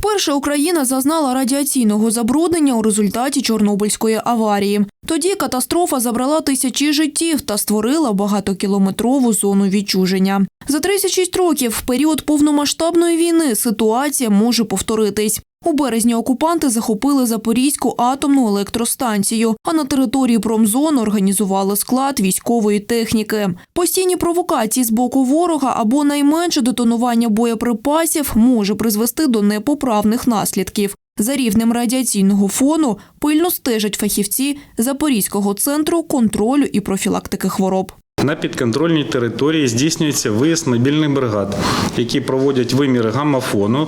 Вперше Україна зазнала радіаційного забруднення у результаті Чорнобильської аварії. Тоді катастрофа забрала тисячі життів та створила багатокілометрову зону відчуження. За 36 років, в період повномасштабної війни, ситуація може повторитись. У березні окупанти захопили Запорізьку атомну електростанцію, а на території промзони організували склад військової техніки. Постійні провокації з боку ворога або найменше детонування боєприпасів може призвести до непоправних наслідків. За рівнем радіаційного фону пильно стежать фахівці Запорізького центру контролю і профілактики хвороб. На підконтрольній території здійснюється виїзд мобільних бригад, які проводять виміри гамма-фону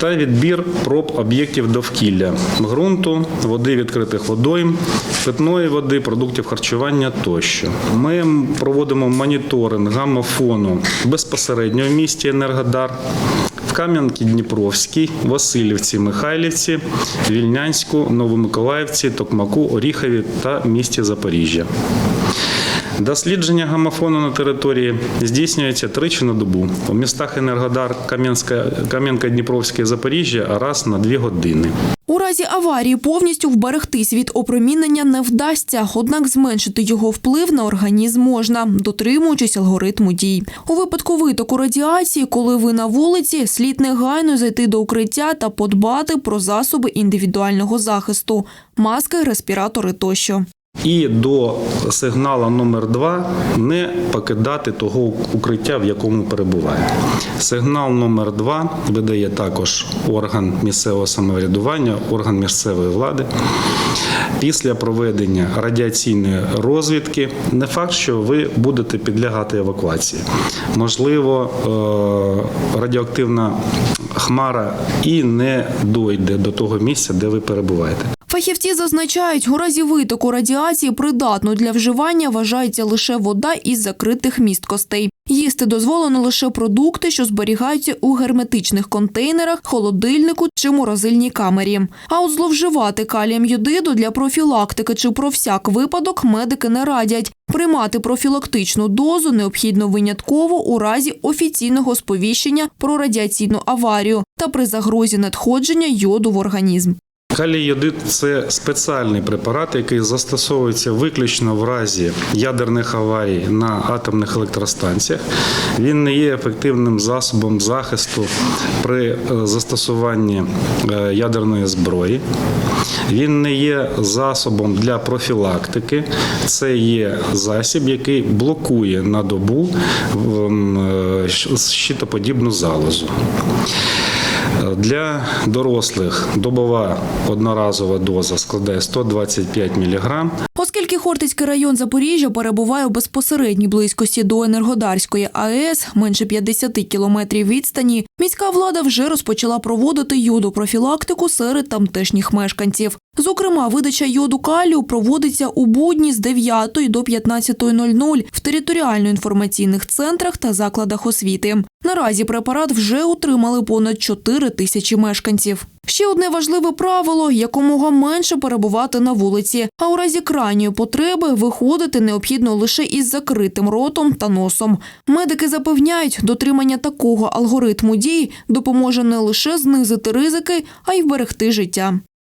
та відбір проб об'єктів довкілля ґрунту, води відкритих водойм, питної води, продуктів харчування тощо. Ми проводимо моніторинг гамма-фону безпосередньо в місті Енергодар. В Кам'янці Дніпровській, Васильівці, Михайлівці, Вільнянську, Новомиколаївці, Токмаку, Оріхові та місті Запоріжжя. Дослідження гамофону на території здійснюється тричі на добу. У містах Енергодар, Кам'янка, Дніпровське, Запоріжжя раз на дві години. У разі аварії повністю вберегтись від опромінення не вдасться, однак зменшити його вплив на організм можна, дотримуючись алгоритму дій. У випадку витоку радіації, коли ви на вулиці, слід негайно зайти до укриття та подбати про засоби індивідуального захисту, маски, респіратори тощо. І до сигналу номер 2 не покидати того укриття, в якому перебуває. Сигнал номер 2 видає також орган місцевого самоврядування, орган місцевої влади. Після проведення радіаційної розвідки не факт, що ви будете підлягати евакуації. Можливо, е, радіоактивна хмара і не дойде до того місця, де ви перебуваєте. Фахівці зазначають, у разі витоку радіації придатною для вживання вважається лише вода із закритих місткостей. Їсти дозволено лише продукти, що зберігаються у герметичних контейнерах, холодильнику чи морозильній камері. А от зловживати калієм йодиду для профілактики чи про всяк випадок медики не радять. Приймати профілактичну дозу необхідно винятково у разі офіційного сповіщення про радіаційну аварію та при загрозі надходження йоду в організм. Калій – це спеціальний препарат, який застосовується виключно в разі ядерних аварій на атомних електростанціях. Він не є ефективним засобом захисту при е, застосуванні е, ядерної зброї. Він не є засобом для профілактики. Це є засіб, який блокує на добу е, щитоподібну залозу. Для дорослих добова одноразова доза складає 125 мг. Оскільки Хортицький район Запоріжжя перебуває у безпосередній близькості до Енергодарської АЕС, менше 50 кілометрів відстані, міська влада вже розпочала проводити йодопрофілактику серед тамтешніх мешканців. Зокрема, видача йоду калію проводиться у будні з 9 до 15.00 в територіально-інформаційних центрах та закладах освіти. Наразі препарат вже отримали понад 4 тисячі мешканців. Ще одне важливе правило – якомога менше перебувати на вулиці, а у разі крайньої потреби виходити необхідно лише із закритим ротом та носом. Медики запевняють, дотримання такого алгоритму дій допоможе не лише знизити ризики, а й вберегти життя.